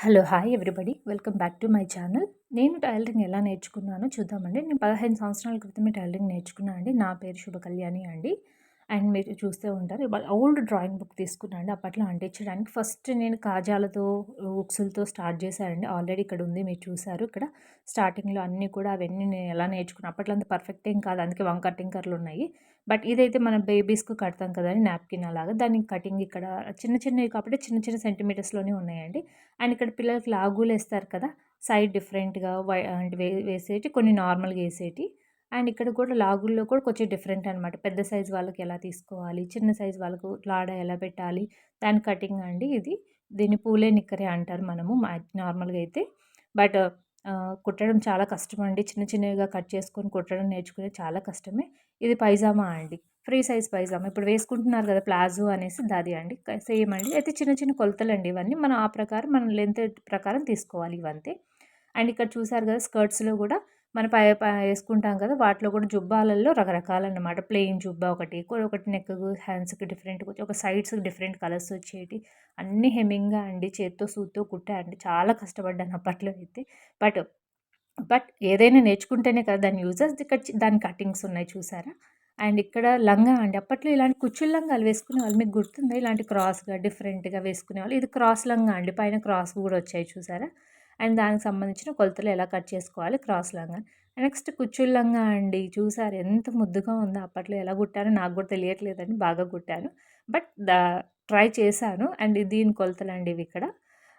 Hello hi everybody. Welcome back to my channel. నేను tailoring ఎలా నేర్చుకున్నానో చూద్దామండి. నేను పదహైదు సంవత్సరాల క్రితమే టైలరింగ్ నేర్చుకున్నాను అండి. నా పేరు శుభ కళ్యాణి అండి. అండ్ మీరు చూస్తూ ఉంటారు. ఓల్డ్ డ్రాయింగ్ బుక్ తీసుకున్నాను అప్పట్లో అంటించడానికి ఫస్ట్ నేను కాజాలతో ఉక్సులతో స్టార్ట్ చేశానండి. ఆల్రెడీ ఇక్కడ ఉంది మీరు చూసారు ఇక్కడ స్టార్టింగ్లో అన్నీ కూడా అవన్నీ నేను ఎలా నేర్చుకున్నాను అప్పట్లో అంత పర్ఫెక్ట్ ఏం కాదు. అందుకే వంకర్ టింకర్లు ఉన్నాయి. బట్ ఇదైతే మనం బేబీస్కు కడతాం కదండి నాప్కిన్ అలాగా. దానికి కటింగ్ ఇక్కడ చిన్న చిన్నవి కాబట్టి చిన్న చిన్న సెంటీమీటర్స్లోనే ఉన్నాయండి. అండ్ ఇక్కడ పిల్లలకి లాగులు వేస్తారు కదా సైడ్ డిఫరెంట్గా వై అంటే వే వేసేటి కొన్ని నార్మల్గా వేసేటి. అండ్ ఇక్కడ కూడా లాగుల్లో కూడా కొంచెం డిఫరెంట్ అనమాట పెద్ద సైజ్ వాళ్ళకి ఎలా తీసుకోవాలి? చిన్న సైజు వాళ్ళకు లాడ ఎలా పెట్టాలి? దాని కటింగ్ అండి ఇది. దీన్ని పూలే నిక్కరే అంటారు మనము నార్మల్గా అయితే. బట్ కుట్టడం చాలా కష్టం అండి. చిన్న చిన్నవిగా కట్ చేసుకొని కుట్టడం నేర్చుకునే చాలా కష్టమే. ఇది పైజామా అండి. Free size pyjama. ఇప్పుడు వేసుకుంటున్నారు కదా ప్లాజో అనేసి దాది అండి. సేమ్ అండి. అయితే చిన్న చిన్న కొలతలు అండి ఇవన్నీ. మనం ఆ ప్రకారం మనం లెంత్ ప్రకారం తీసుకోవాలి ఇవంతే. అండ్ ఇక్కడ చూసారు కదా స్కర్ట్స్లో కూడా మన పై వేసుకుంటాం కదా వాటిలో కూడా జుబ్బాలలో రకరకాలు అనమాట ప్లెయిన్ జుబ్బా ఒకటి ఒకటి నెక్ హ్యాండ్స్కి డిఫరెంట్ ఒక సైడ్స్కి డిఫరెంట్ కలర్స్ వచ్చేటి అన్ని హెమ్మింగ్గా అండి చేత్తో సూత్తో కుట్టా అండి. చాలా కష్టపడ్డాను అప్పట్లో అయితే. బట్ బట్ ఏదైనా నేర్చుకుంటేనే కదా దాని యూజెస్ ఇక్కడ దాని కటింగ్స్ ఉన్నాయి చూసారా? అండ్ ఇక్కడ లంగా అండి. అప్పట్లో ఇలాంటి కుచ్చుల లంగాలు వేసుకునే వాళ్ళు మీకు గుర్తుందా? ఇలాంటి క్రాస్గా డిఫరెంట్గా వేసుకునే వాళ్ళు. ఇది క్రాస్ లంగా అండి. పైన క్రాస్ కూడా వచ్చాయి చూసారా? అండ్ దానికి సంబంధించిన కొలతలు ఎలా కట్ చేసుకోవాలి క్రాస్ లంగా. నెక్స్ట్ కుచ్చుల లంగా అండి చూసారు ఎంత ముద్దుగా ఉందో అప్పట్లో ఎలా కుట్టానో నాకు కూడా తెలియట్లేదండి బాగా కుట్టాను. బట్ ట్రై చేశాను అండ్ దీని కొలతలు అండి ఇవి ఇక్కడ.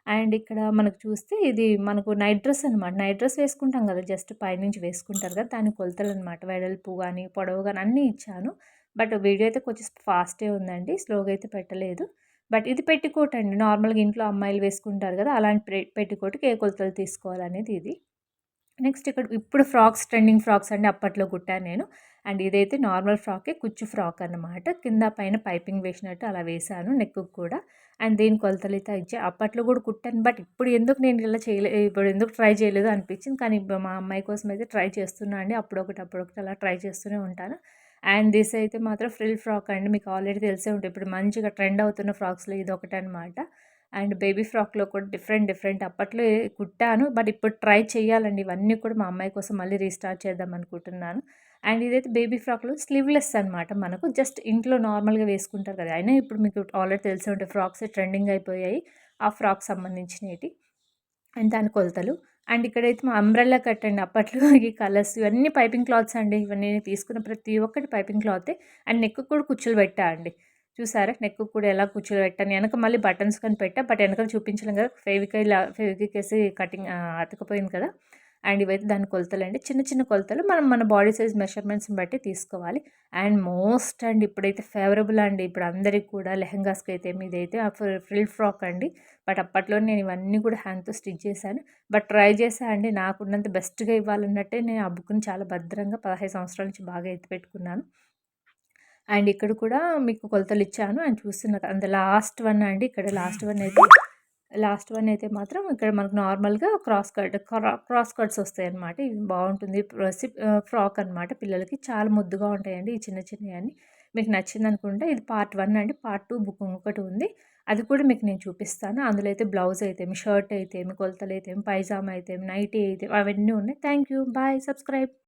అండ్ ఇక్కడ మనకు చూస్తే ఇది మనకు నైట్ డ్రెస్ అనమాట నైట్ డ్రెస్ వేసుకుంటాం కదా జస్ట్ పైనుంచి వేసుకుంటారు కదా దాని కొలతలు అనమాట వెడల్పు కానీ పొడవు కానీ అన్నీ ఇచ్చాను. బట్ వీడియో అయితే కొంచెం ఫాస్టే ఉందండి స్లోగా అయితే పెట్టలేదు. బట్ ఇది పెట్టికోట్ అండి. నార్మల్గా ఇంట్లో అమ్మాయిలు వేసుకుంటారు కదా అలాంటి పెట్టుకోటుకి ఏ కొలతలు తీసుకోవాలనేది ఇది. నెక్స్ట్ ఇక్కడ ఇప్పుడు ఫ్రాక్స్ ట్రెండింగ్ ఫ్రాక్స్ అండి అప్పట్లో కుట్టాను నేను. అండ్ ఇదైతే నార్మల్ ఫ్రాకే కుచ్చు ఫ్రాక్ అనమాట కింద పైన పైపింగ్ వేసినట్టు అలా వేశాను నెక్కు కూడా. అండ్ దీని కొలతలు అయితే ఇచ్చే అప్పట్లో కూడా కుట్టాను. బట్ ఇప్పుడు ఎందుకు నేను ఇలా చేయలేదు ఇప్పుడు ఎందుకు ట్రై చేయలేదు అనిపించింది. కానీ మా అమ్మాయి కోసం అయితే ట్రై చేస్తున్నా అండి. అప్పుడొకటి అప్పుడొకటి అలా ట్రై చేస్తూనే ఉంటాను. అండ్ దిస్ అయితే మాత్రం ఫ్రిల్ ఫ్రాక్ అండి. మీకు ఆల్రెడీ తెలిసే ఉంటుంది. ఇప్పుడు మంచిగా ట్రెండ్ అవుతున్న ఫ్రాక్స్లో ఇది ఒకటి అనమాట అండ్ బేబీ ఫ్రాక్లో కూడా డిఫరెంట్ డిఫరెంట్. అప్పట్లో కుట్టాను బట్ ఇప్పుడు ట్రై చేయాలండి ఇవన్నీ కూడా మా అమ్మాయి కోసం మళ్ళీ రీస్టార్ట్ చేద్దాం అనుకుంటున్నాను. అండ్ ఇదైతే బేబీ ఫ్రాక్లో స్లీవ్లెస్ అనమాట మనకు జస్ట్ ఇంట్లో నార్మల్గా వేసుకుంటారు కదా. అయినా ఇప్పుడు మీకు ఆల్రెడీ తెలిసే ఉంటే ఫ్రాక్స్ ట్రెండింగ్ అయిపోయాయి. ఆ ఫ్రాక్ సంబంధించినవి. అండ్ దాని కొలతలు. అండ్ ఇక్కడైతే మా అంబ్రెల్లా కట్ అండి అప్పట్లో ఈ కలర్స్ ఇవన్నీ పైపింగ్ క్లాత్స్ అండి. ఇవన్నీ తీసుకున్న ప్రతి ఒక్కటి పైపింగ్ క్లాతే అండ్ నెక్ కూడా కుచ్చులు పెట్టా అండి. చూసారా? నెక్ కూడా ఎలా కూర్చోలో పెట్టాను. వెనక మళ్ళీ బటన్స్ కానీ పెట్టా బట్ వెనక చూపించలేం కదా. ఫెవికైల్ ఫెవికిక్ వేసి కటింగ్ అతకపోయింది కదా. అండ్ ఇవైతే దాని కొలతలు అండి. చిన్న చిన్న కొలతలు మనం మన బాడీ సైజ్ మెషర్మెంట్స్ని బట్టి తీసుకోవాలి. అండ్ మోస్ట్ అండ్ ఇప్పుడైతే ఫేవరబుల్ అండి. ఇప్పుడు అందరికి కూడా లెహంగాస్కి అయితే మీదైతే ఫ్రిల్ ఫ్రాక్ అండి. బట్ అప్పట్లో నేను ఇవన్నీ కూడా హ్యాండ్తో స్టిచ్ చేశాను. బట్ ట్రై చేసా అండి. నాకున్నంత బెస్ట్గా ఇవ్వాలన్నట్టే నేను ఆ బుక్ని చాలా భద్రంగా పదహైదు సంవత్సరాల నుంచి బాగా ఎత్తిపెట్టుకున్నాను అండ్ ఇక్కడ కూడా మీకు కొలతలు ఇచ్చాను. అండ్ చూస్తున్నారు అంత లాస్ట్ వన్ అండి. ఇక్కడ లాస్ట్ వన్ అయితే లాస్ట్ వన్ అయితే మాత్రం ఇక్కడ మనకు నార్మల్గా క్రాస్ కట్ క్రాస్ కట్స్ వస్తాయి అన్నమాట ఇవి బాగుంటుంది. ఫ్రాక్ అనమాట పిల్లలకి. చాలా ముద్దుగా ఉంటాయండి ఈ చిన్న చిన్నవి మీకు నచ్చింది అనుకుంటే ఇది పార్ట్ వన్ అండి. పార్ట్ టూ బుక్ ఇంకొకటి ఉంది. అది కూడా మీకు నేను చూపిస్తాను. అందులో అయితే బ్లౌజ్ అయితే షర్ట్ అయితే కొలతలు అయితే పైజామా అయితే నైటీ అయితే అవన్నీ ఉన్నాయి. Thank you. బాయ్. సబ్స్క్రైబ్.